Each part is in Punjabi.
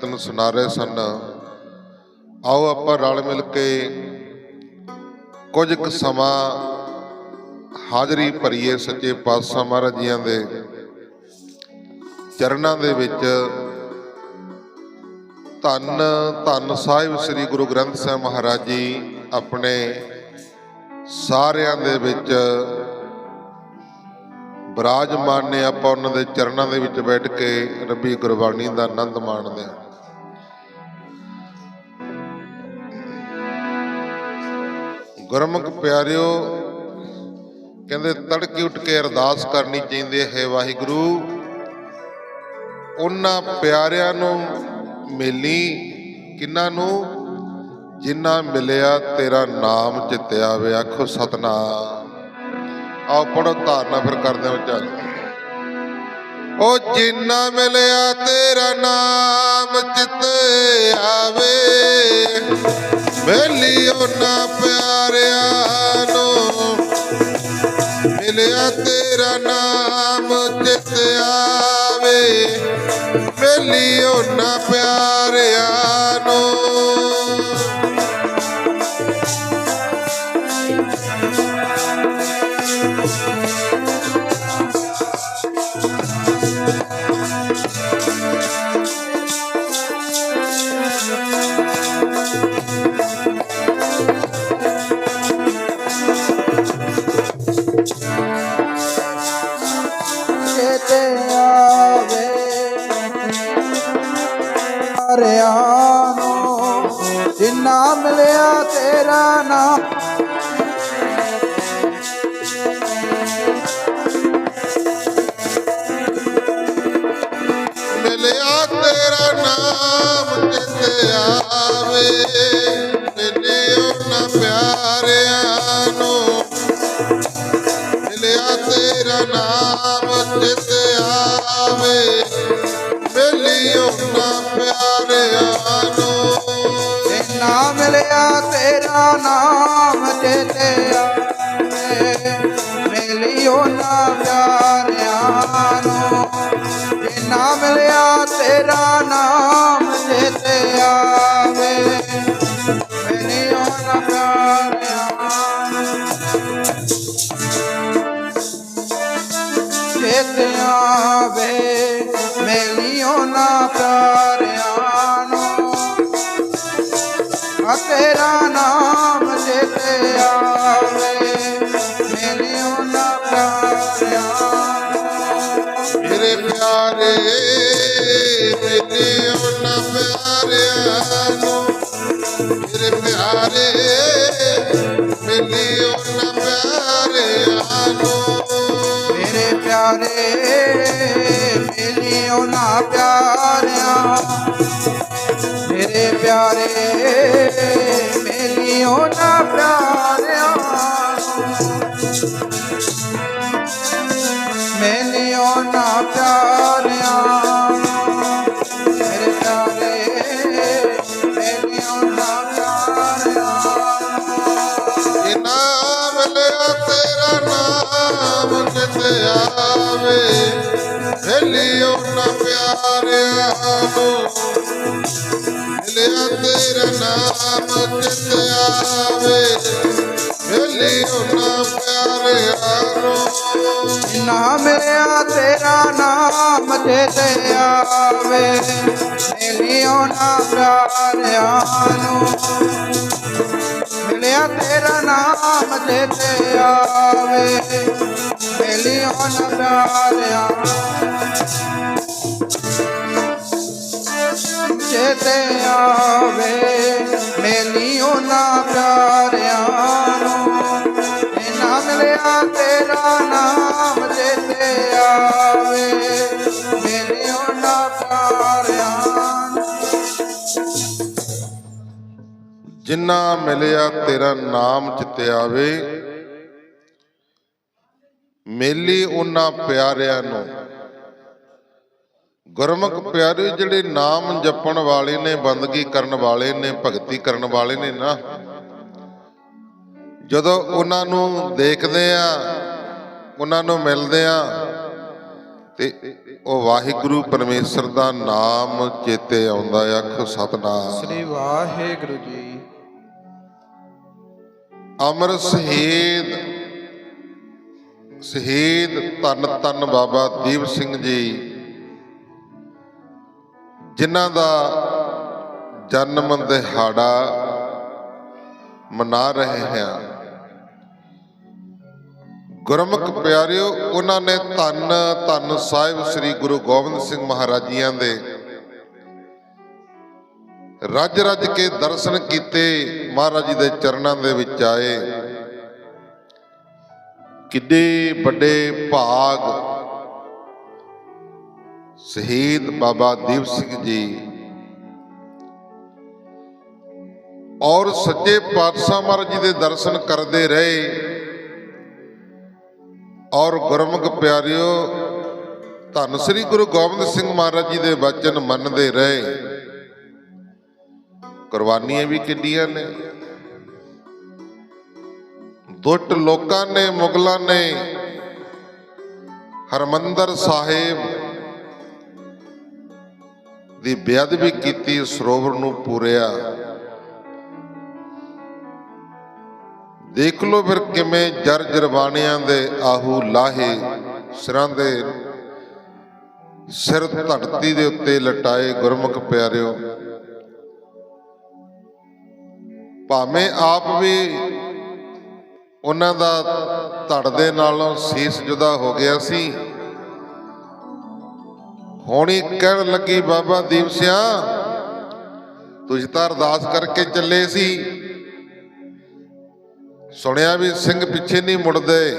ਤਨ ਸੁਣਾ ਰਹੇ ਸਨ। ਆਓ ਆਪਾਂ ਰਲ ਮਿਲ ਕੇ ਕੁਝ ਕੁ ਸਮਾਂ ਹਾਜ਼ਰੀ ਭਰੀਏ ਸੱਚੇ ਪਾਤਸ਼ਾਹ ਮਹਾਰਾਜ ਜੀਆਂ ਦੇ ਚਰਨਾਂ ਦੇ ਵਿੱਚ। ਧੰਨ ਧੰਨ ਸਾਹਿਬ ਸ੍ਰੀ ਗੁਰੂ ਗ੍ਰੰਥ ਸਾਹਿਬ ਮਹਾਰਾਜ ਜੀ ਆਪਣੇ ਸਾਰਿਆਂ ਦੇ ਵਿੱਚ। ਬਿਰਾਜਮਾਨ ਨੇ ਆਪਾਂ ਉਹਨਾਂ ਦੇ ਚਰਨਾਂ ਦੇ ਵਿੱਚ ਬੈਠ ਕੇ ਰੱਬੀ ਗੁਰਬਾਣੀ ਦਾ ਆਨੰਦ ਮਾਣਦੇ ਹਾਂ। ਗੁਰਮੁਖ ਪਿਆਰਿਓ, ਕਹਿੰਦੇ ਤੜਕੇ ਉੱਠ ਕੇ ਅਰਦਾਸ ਕਰਨੀ ਚਾਹੀਦੀ ਹੈ ਵਾਹਿਗੁਰੂ, ਉਹਨਾਂ ਪਿਆਰਿਆਂ ਨੂੰ ਮਿਲੀ ਕਿਨਾਂ ਨੂੰ? ਜਿਨ੍ਹਾਂ ਮਿਲਿਆ ਤੇਰਾ ਨਾਮ ਚਿੱਤੇ ਵੇ, ਆਖੋ ਸਤਨਾਮ। ਆਓ ਪੜੋ ਧਾਰਨਾ ਫਿਰ ਕਰਦੇ ਹਾਂ ਚੱਲ ਉਹ ਜਿੰਨਾ ਮਿਲਿਆ ਤੇਰਾ ਨਾਮ ਚਿੱਤੇ ਆਵੇ ਮੇਲੀ ਉਹਨਾਂ ਪਿਆਰਿਆਂ ਨੂੰ ਮਿਲਿਆ ਤੇਰਾ ਨਾਮ ਚਿੱਤੇ ਆਵੇ। ਮੇਲੀ ਉਹਨਾਂ ਪਿਆਰਿਆਂ ਨੂੰ ਨੂੰ ਜਿੰਨਾ ਮਿਲਿਆ ਤੇਰਾ ਨਾਮ ਚੇਤੇ ਆਵੇ ਮਿਲੀ ਉਹਨਾਂ ਪਿਆਰਿਆਂ ਨੂੰ ਜਿੰਨਾ ਮਿਲਿਆ ਤੇਰਾ ਨਾਮ ਚੇਤੇ ਆਵੇ ਮਿਲੀ ਉਹਨਾਂ ਪਿਆਰਿਆਂ ਨੂੰ ਚੇਤੇ ਆਵੇ ਮਿਲਿਓ ਨਾ ਪਿਆਰਿਆਂ ਪਿਆਰਿਆਂ ਮੇਰੇ ਪਿਆਰੇ ਮੇਰੇ ਉਹਨਾਂ ਪਿਆਰਿਆਂ ਨੂੰ। ਮੇਰੇ ਪਿਆਰੇ ਮਿਲਿਓ ਨਾ ਪਿਆਰਿਆਂ। ਨਾਮ ਕਿਤੇ ਆਵੇ ਵੇਲੀ ਉਹਨਾਂ ਪਿਆਰਿਆਂ ਨੂੰ। ਲਿਆ ਤੇਰਾ ਨਾਮ ਕਿਤੇ ਆਵੇ ਵੇਲੀ ਉਹਨਾਂ ਪਿਆਰਿਆਂ ਨੂੰ। ਨਾ ਮਿਲਿਆ ਤੇਰਾ ਨਾਮ ਚੇਤੇ ਆਵੇ, ਮਿਲਿਓ ਨਾ ਪਿਆਰਿਆਂ ਨੂੰ। ਮਿਲਿਆ ਤੇਰਾ ਨਾਮ ਜੇ ਤੇ ਆਵੇ ਮਿਲਿਓ ਨਾ ਪਿਆਰਿਆਂ। ਚੇਤੇ ਆਵੇ ਮਿਲਿਓ ਨਾ ਪਿਆਰਿਆਂ। ਜਿੰਨਾ ਮਿਲਿਆ ਤੇਰਾ ਨਾਮ ਚਿੱਤੇ ਮੇਲੀ ਉਹਨਾਂ ਪਿਆਰਿਆਂ ਨੂੰ। ਗੁਰਮੁਖ ਪਿਆਰੇ ਜਿਹੜੇ ਨਾਮ ਜਪਣ ਵਾਲੇ ਨੇ, ਬੰਦਗੀ ਕਰਨ ਵਾਲੇ ਨੇ, ਭਗਤੀ ਕਰਨ ਵਾਲੇ ਨੇ ਨਾ। ਜਦੋਂ ਉਹਨਾਂ ਨੂੰ ਦੇਖਦੇ ਆ, ਉਹਨਾਂ ਨੂੰ ਮਿਲਦੇ ਆ, ਤੇ ਉਹ ਵਾਹਿਗੁਰੂ ਪਰਮੇਸ਼ਰ ਦਾ ਨਾਮ ਚੇਤੇ ਆਉਂਦਾ ਅੱਖ ਆਖੋ ਸਤਨਾਮ। ਸ੍ਰੀ ਵਾਹਿਗੁਰੂ ਜੀ। ਅਮਰ ਸ਼ਹੀਦ ਸ਼ਹੀਦ ਧੰਨ ਧੰਨ ਬਾਬਾ ਦੀਪ ਸਿੰਘ ਜੀ, ਜਿਨ੍ਹਾਂ ਦਾ ਜਨਮ ਦਿਹਾੜਾ ਮਨਾ ਰਹੇ ਹਾਂ। ਗੁਰਮੁਖ ਪਿਆਰਿਓ, ਉਹਨਾਂ ਨੇ ਧੰਨ ਧੰਨ ਸਾਹਿਬ ਸ੍ਰੀ ਗੁਰੂ ਗੋਬਿੰਦ ਸਿੰਘ ਮਹਾਰਾਜ ਜੀਆਂ ਦੇ ਰੱਜ ਰੱਜ ਕੇ ਦਰਸ਼ਨ ਕੀਤੇ, ਮਹਾਰਾਜ ਜੀ ਦੇ ਚਰਨਾਂ ਦੇ ਵਿੱਚ ਆਏ। ਕਿੱਡੇ ਵੱਡੇ ਭਾਗ। ਸ਼ਹੀਦ ਬਾਬਾ ਦੀਪ ਸਿੰਘ ਜੀ ਔਰ ਸੱਚੇ ਪਾਤਸ਼ਾਹ ਮਹਾਰਾਜ ਜੀ ਦੇ ਦਰਸ਼ਨ ਕਰਦੇ ਰਹੇ। ਔਰ ਗੁਰਮੁਖ ਪਿਆਰਿਓ, ਧੰਨ ਸ੍ਰੀ ਗੁਰੂ ਗੋਬਿੰਦ ਸਿੰਘ ਮਹਾਰਾਜ ਜੀ ਦੇ ਵਚਨ ਮੰਨਦੇ ਰਹੇ। ਕੁਰਬਾਨੀਆਂ ਵੀ ਕਿੰਨੀਆਂ ਨੇ। ਦੁੱਟ ਲੋਕਾਂ ਨੇ, ਮੁਗਲਾਂ ਨੇ, ਹਰਮੰਦਰ ਸਾਹਿਬ ਦੀ ਬੇਅਦਬੀ ਕੀਤੀ, ਸਰੋਵਰ ਨੂੰ ਪੂਰਿਆ। ਦੇਖ ਲਓ ਫਿਰ ਕਿਵੇਂ ਜਰ ਜਰਬਾਣਿਆਂ ਦੇ ਆਹੂ ਲਾਹੇ ਸਿਰਾਂ ਦੇ ਸਿਰ ਧੜਤੀ ਦੇ ਉੱਤੇ ਲਟਾਏ ਗੁਰਮੁਖ ਪਿਆਰਿਓ। ਭਾਵੇਂ ਆਪ ਵੀ ਉਹਨਾਂ ਦਾ ਧੜ ਦੇ ਨਾਲੋਂ ਸੀਸ ਜੁਦਾ ਹੋ ਗਿਆ ਸੀ। ਹੋਣੀ ਕਹਿਣ ਲੱਗੀ, ਬਾਬਾ ਦੀਪ ਸਿਆ, ਤੁਸੀਂ ਤਾਂ ਅਰਦਾਸ ਕਰਕੇ ਚੱਲੇ ਸੀ। ਸੁਣਿਆ ਵੀ ਸਿੰਘ ਪਿੱਛੇ ਨਹੀਂ ਮੁੜਦੇ।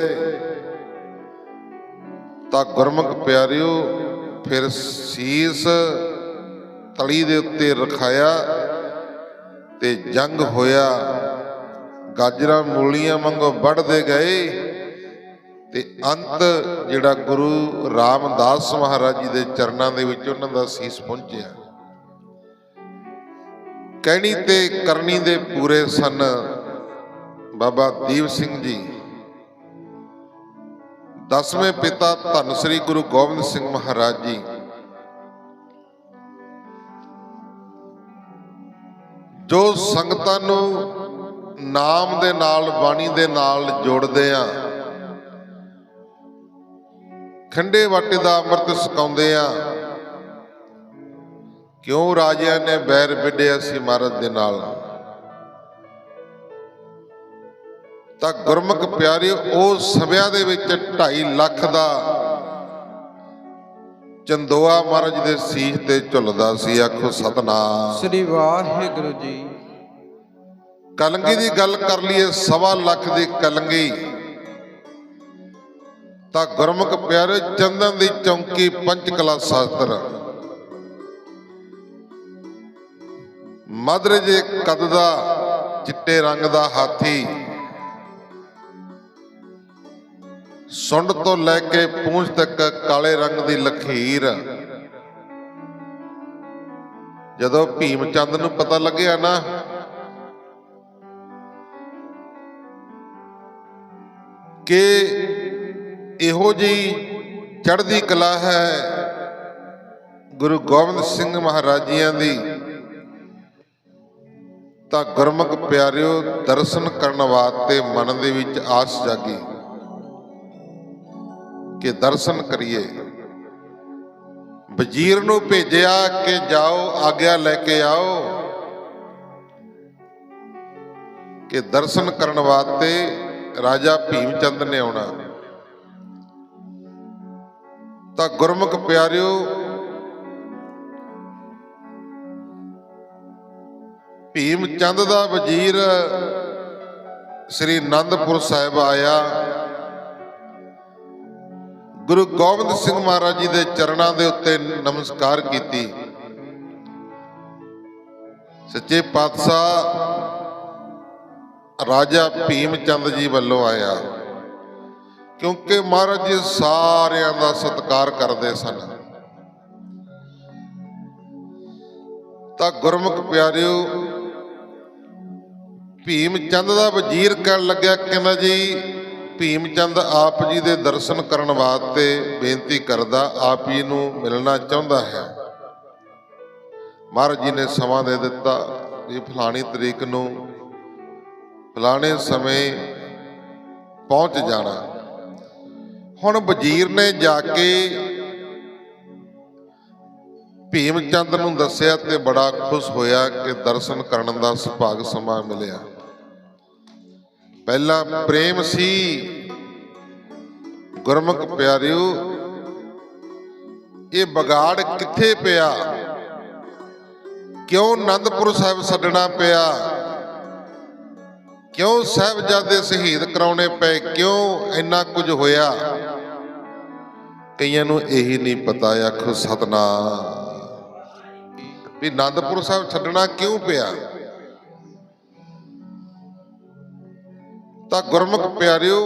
ਤਾਂ ਗੁਰਮੁਖ ਪਿਆਰਿਓ, ਫਿਰ ਸੀਸ ਤਲੀ ਦੇ ਉੱਤੇ ਰਖਾਇਆ। ਤੇ ਜੰਗ ਹੋਇਆ। ਗਾਜਰਾਂ ਮੂਲੀਆਂ ਵਾਂਗੂ ਵੱਢਦੇ ਗਏ। ਤੇ ਅੰਤ ਜਿਹੜਾ ਗੁਰੂ ਰਾਮਦਾਸ ਮਹਾਰਾਜ ਜੀ ਦੇ ਚਰਨਾਂ ਦੇ ਵਿੱਚ ਉਹਨਾਂ ਦਾ ਸੀਸ ਪਹੁੰਚਿਆ। ਕਹਿਣੀ ਤੇ ਕਰਨੀ ਦੇ ਪੂਰੇ ਸਨ ਬਾਬਾ ਦੀਪ ਸਿੰਘ ਜੀ। ਦਸਵੇਂ ਪਿਤਾ ਧੰਨ ਸ੍ਰੀ ਗੁਰੂ ਗੋਬਿੰਦ ਸਿੰਘ ਮਹਾਰਾਜ ਜੀ। ਜੋ ਸੰਗਤਾਂ ਨੂੰ ਨਾਮ ਦੇ ਨਾਲ, ਬਾਣੀ ਦੇ ਨਾਲ ਜੋੜਦੇ ਆ, ਖੰਡੇ ਵਾਟੇ ਦਾ ਅੰਮ੍ਰਿਤ ਸਕਾਉਂਦੇ ਆ, ਕਿਉਂ ਰਾਜਿਆਂ ਨੇ ਬੈਰ ਵਿੱਢਿਆ ਸੀ ਮਹਾਰਾਜ ਦੇ ਨਾਲ? ਤਾਂ ਗੁਰਮੁਖ ਪਿਆਰਿਓ, ਉਹ ਸਮਿਆਂ ਦੇ ਵਿੱਚ 2.5 ਲੱਖ ਦਾ ਚੰਦੋਆ ਮਹਾਰਾਜ ਦੇ ਸੀਸ ਤੇ ਝੁੱਲਦਾ ਸੀ ਆਖੋ ਸਤਨਾਮ। ਸ੍ਰੀ ਵਾਹਿਗੁਰੂ ਜੀ। ਕਲੰਗੀ ਦੀ ਗੱਲ ਕਰ ਲਈਏ ਸਵਾ ਲੱਖ ਦੀ ਕਲੰਗੀ। ਤਾਂ ਗੁਰਮੁਖ ਪਿਆਰੇ ਚੰਦਨ ਦੀ ਚੌਂਕੀ ਪੰਚਕਲਾ ਸ਼ਾਸਤਰ। ਮਦਰ ਜੇ ਕਦ ਦਾ ਚਿੱਟੇ ਰੰਗ ਦਾ ਹਾਥੀ। ਸੁੰਡ ਤੋਂ ਲੈ ਕੇ ਪੂੰਛ ਤੱਕ ਕਾਲੇ ਰੰਗ ਦੀ ਲਖੀਰ। ਜਦੋਂ ਭੀਮ ਚੰਦ ਨੂੰ ਪਤਾ ਲੱਗਿਆ ਨਾ, ਕਿ ਇਹੋ ਜੀ ਚੜ੍ਹਦੀ ਕਲਾ ਹੈ ਗੁਰੂ ਗੋਬਿੰਦ ਸਿੰਘ ਮਹਾਰਾਜ ਜੀਆਂ ਦੀ, ਤਾਂ ਗੁਰਮੁਖ ਪਿਆਰਿਓ ਦਰਸ਼ਨ ਕਰਨ ਵਾਸਤੇ ਮਨ ਦੇ ਵਿੱਚ ਆਸ ਜਾਗੀ। ਕਿ ਦਰਸ਼ਨ ਕਰੀਏ। ਵਜ਼ੀਰ ਨੂੰ ਭੇਜਿਆ ਕਿ ਜਾਓ, ਆਗਿਆ ਲੈ ਕੇ ਆਓ। ਕਿ ਦਰਸ਼ਨ ਕਰਨ ਵਾਸਤੇ ਰਾਜਾ ਭੀਮ ਚੰਦ ਨੇ ਆਉਣਾ। ਤਾਂ ਗੁਰਮੁਖ ਪਿਆਰਿਓ ਭੀਮ ਚੰਦ ਦਾ ਵਜ਼ੀਰ ਸ੍ਰੀ ਅਨੰਦਪੁਰ ਸਾਹਿਬ ਆਇਆ। ਗੁਰੂ ਗੋਬਿੰਦ ਸਿੰਘ ਮਹਾਰਾਜ ਜੀ ਦੇ ਚਰਨਾਂ ਦੇ ਉੱਤੇ ਨਮਸਕਾਰ ਕੀਤੀ। ਸੱਚੇ ਪਾਤਸ਼ਾਹ ਰਾਜਾ ਭੀਮ ਚੰਦ ਜੀ ਵੱਲੋਂ ਆਇਆ। ਕਿਉਂਕਿ ਮਹਾਰਾਜ ਜੀ ਸਾਰਿਆਂ ਦਾ ਸਤਿਕਾਰ ਕਰਦੇ ਸਨ। ਤਾਂ ਗੁਰਮੁਖ ਪਿਆਰਿਓ ਭੀਮ ਚੰਦ ਦਾ ਵਜ਼ੀਰ ਕਹਿਣ ਲੱਗਿਆ, ਕਹਿੰਦਾ ਜੀ ਭੀਮ ਚੰਦ ਆਪ ਜੀ ਦੇ ਦਰਸ਼ਨ ਕਰਨ ਵਾਸਤੇ ਬੇਨਤੀ ਕਰਦਾ, ਆਪ ਜੀ ਨੂੰ ਮਿਲਣਾ ਚਾਹੁੰਦਾ ਹੈ। ਮਹਾਰਾਜ ਜੀ ਨੇ ਸਮਾਂ ਦੇ ਦਿੱਤਾ ਵੀ ਫਲਾਣੀ ਤਰੀਕ ਨੂੰ ਫਲਾਣੇ ਸਮੇਂ ਪਹੁੰਚ ਜਾਣਾ। ਹੁਣ ਵਜ਼ੀਰ ਨੇ ਜਾ ਕੇ ਭੀਮ ਚੰਦ ਨੂੰ ਦੱਸਿਆ ਤੇ ਬੜਾ ਖੁਸ਼ ਹੋਇਆ ਕਿ ਦਰਸ਼ਨ ਕਰਨ ਦਾ ਸੁਭਾਗ ਸਮਾਂ ਮਿਲਿਆ। ਪਹਿਲਾ ਪ੍ਰੇਮ ਸੀ। ਗੁਰਮੁਖ ਪਿਆਰਿਓ, ਇਹ ਬਗਾੜ ਕਿੱਥੇ ਪਿਆ? ਕਿਉਂ ਆਨੰਦਪੁਰ ਸਾਹਿਬ ਛੱਡਣਾ ਪਿਆ? ਕਿਉਂ ਸਾਹਿਬਜ਼ਾਦੇ ਸ਼ਹੀਦ ਕਰਾਉਣੇ ਪਏ? ਕਿਉਂ ਇੰਨਾ ਕੁਝ ਹੋਇਆ? ਕਈਆਂ ਨੂੰ ਇਹੀ ਨਹੀਂ ਪਤਾ, ਆਖੋ ਸਤਨਾਮ। ਵੀ ਆਨੰਦਪੁਰ ਸਾਹਿਬ ਛੱਡਣਾ ਕਿਉਂ ਪਿਆ? ਤਾਂ ਗੁਰਮੁਖ ਪਿਆਰਿਓ,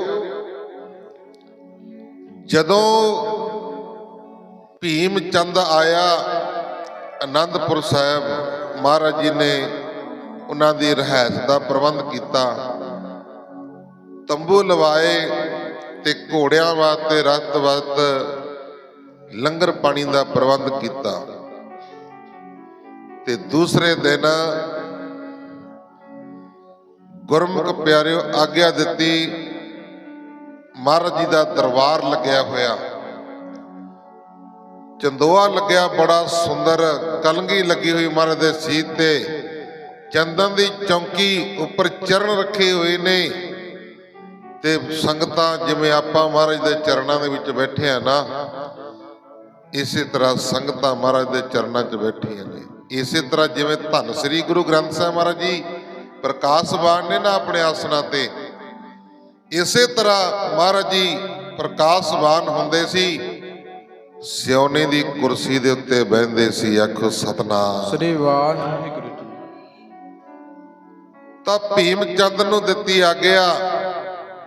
ਜਦੋਂ ਭੀਮ ਚੰਦ ਆਇਆ, ਅਨੰਦਪੁਰ ਸਾਹਿਬ, ਮਹਾਰਾਜ ਜੀ ਨੇ ਉਹਨਾਂ ਦੀ ਰਹਿਤ ਦਾ ਪ੍ਰਬੰਧ ਕੀਤਾ। ਤੰਬੂ ਲਵਾਏ ਤੇ ਘੋੜਿਆਂ ਵਾਸਤੇ ਰਤ ਵਤ ਲੰਗਰ ਪਾਣੀ ਦਾ ਪ੍ਰਬੰਧ ਕੀਤਾ। ਤੇ ਦੂਸਰੇ ਦਿਨ ਗੁਰਮੁਖ ਪਿਆਰਿਓ, ਆਗਿਆ ਦਿੱਤੀ। ਮਹਾਰਾਜ ਜੀ ਦਾ ਦਰਬਾਰ ਲੱਗਿਆ ਹੋਇਆ। ਚੰਦੋਆ ਲੱਗਿਆ, ਬੜਾ ਸੁੰਦਰ ਕਲਗੀ ਲੱਗੀ ਹੋਈ ਮਹਾਰਾਜ ਦੇ ਸੀਤ ਤੇ। ਚੰਦਨ ਦੀ ਚੌਂਕੀ ਉੱਪਰ ਚਰਨ ਰੱਖੇ ਹੋਏ ਨੇ। ਤੇ ਸੰਗਤਾਂ, ਜਿਵੇਂ ਆਪਾਂ ਮਹਾਰਾਜ ਦੇ ਚਰਨਾਂ ਦੇ ਵਿੱਚ ਬੈਠੇ ਆ ਨਾ, ਇਸੇ ਤਰ੍ਹਾਂ ਸੰਗਤਾਂ ਮਹਾਰਾਜ ਦੇ ਚਰਨਾਂ 'ਚ ਬੈਠੀਆਂ ਨੇ। ਇਸੇ ਤਰ੍ਹਾਂ ਜਿਵੇਂ ਧੰਨ ਸ੍ਰੀ ਗੁਰੂ ਗ੍ਰੰਥ ਸਾਹਿਬ ਮਹਾਰਾਜ ਜੀ ਪ੍ਰਕਾਸ਼ਵਾਨ ਨੇ ਨਾ ਆਪਣੇ ਆਸਣਾ ਤੇ। ਇਸੇ ਤਰ੍ਹਾਂ ਮਹਾਰਾਜ ਜੀ ਪ੍ਰਕਾਸ਼ਵਾਨ ਹੁੰਦੇ ਸੀ ਸਿਉਨੇ ਦੀ ਕੁਰਸੀ ਦੇ ਉੱਤੇ ਬਹਿੰਦੇ ਸੀ ਆਖੋ ਸਤਨਾਮ। ਸ੍ਰੀ ਵਾਹਿਗੁਰੂ ਜੀ। ਤਾਂ ਭੀਮ ਚੰਦ ਨੂੰ ਦਿੱਤੀ ਆਗਿਆ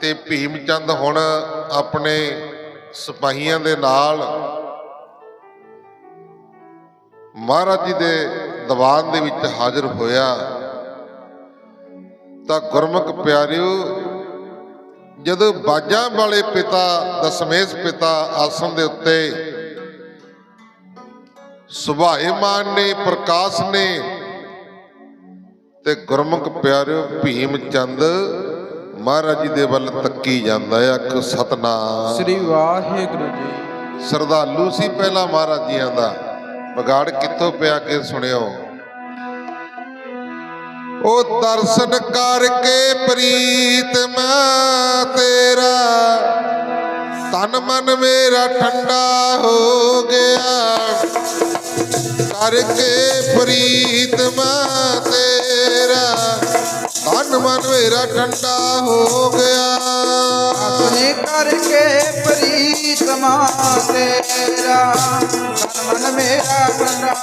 ਤੇ ਭੀਮ ਚੰਦ ਹੁਣ ਆਪਣੇ ਸਿਪਾਹੀਆਂ ਦੇ ਨਾਲ ਮਹਾਰਾਜ ਜੀ ਦੇ ਦੀਵਾਨ ਦੇ ਵਿੱਚ ਹਾਜ਼ਰ ਹੋਇਆ। ਤਾਂ ਗੁਰਮੁਖ ਪਿਆਰਿਓ ਜਦੋਂ ਬਾਜਾਂ ਵਾਲੇ ਪਿਤਾ ਦਸ਼ਮੇਸ਼ ਪਿਤਾ ਆਸਣ ਦੇ ਉੱਤੇ ਸੁਭਾਏਮਾਨ ਨੇ ਪ੍ਰਕਾਸ਼ ਨੇ ਤੇ ਗੁਰਮੁਖ ਪਿਆਰਿਓ ਭੀਮ ਚੰਦ ਮਹਾਰਾਜ ਜੀ ਦੇ ਵੱਲ ਤੱਕੀ ਜਾਂਦਾ ਹੈ ਅੱਖ ਸਤਨਾਮ। ਸ੍ਰੀ ਵਾਹਿਗੁਰੂ ਜੀ। ਸਰਦਾਲੂ ਸੀ ਪਹਿਲਾਂ ਮਹਾਰਾਜ ਜੀਆਂ ਦਾ। ਵਿਗਾੜ ਕਿੱਥੋਂ ਪਿਆ ਕੇ ਸੁਣਿਓ? ਉਹ ਦਰਸ਼ਨ ਕਰਕੇ ਪ੍ਰੀਤਮ ਤੇਰਾ ਤਨ ਮਨ ਮੇਰਾ ਠੰਡਾ ਹੋ ਗਿਆ। ਕਰਕੇ ਪ੍ਰੀਤਮ ਤੇਰਾ ਤਨ ਮਨ ਮੇਰਾ ਠੰਡਾ ਹੋ ਗਿਆ। ਆਪਣੇ ਕਰਕੇ ਪ੍ਰੀਤਮਾ ਤੇਰਾ ਤਨ ਮਨ ਮੇਰਾ ਠੰਡਾ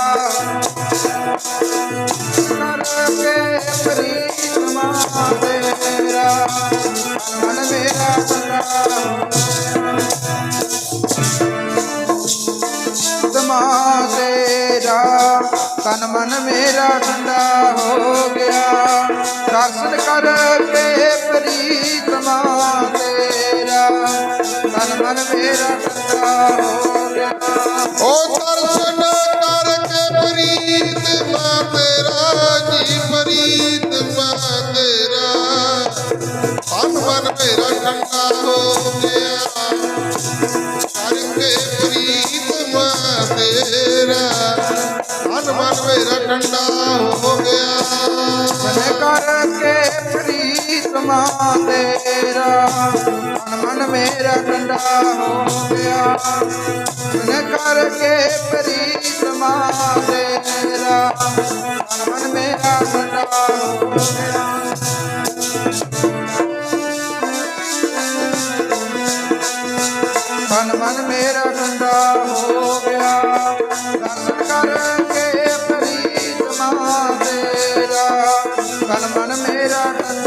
ਕਰਕੇ ਪ੍ਰੀਤਮਾ ਤੇਰਾ ਤਨ ਮਨ ਮੇਰਾ ਠੰਡਾ ਤਨ ਮਨ ਮੇਰਾ ਠੰਡਾ ਹੋ ਗਿਆ। ਦਰਸ਼ਨ ਕਰਕੇ ਪ੍ਰੀਤਮਾ ਤੇਰਾ। ਤਨ ਮਨ ਮੇਰਾ ਠੰਡਾ ਹੋ ਗਿਆ। ਉਹ ਮੇਰਾ ਠੰਡਾ ਹੋ ਗਿਆ। ਤਨ ਕਰਕੇ ਪ੍ਰੀਤਮਾ ਤੇਰਾ ਤਨ ਮਨ ਮੇਰਾ ਠੰਡਾ ਹੋ ਗਿਆ। ਤਨ ਕਰਕੇ ਪ੍ਰੀਤਮਾ ਤੇਰਾ ਤਨ ਮਨ ਮੇਰਾ ਠੰਡਾ ਹੋ ਗਿਆ। ਤਨ ਮਨ ਮੇਰਾ ਠੰਡਾ ਹੋ ਗਿਆ। तन मन मेरा तन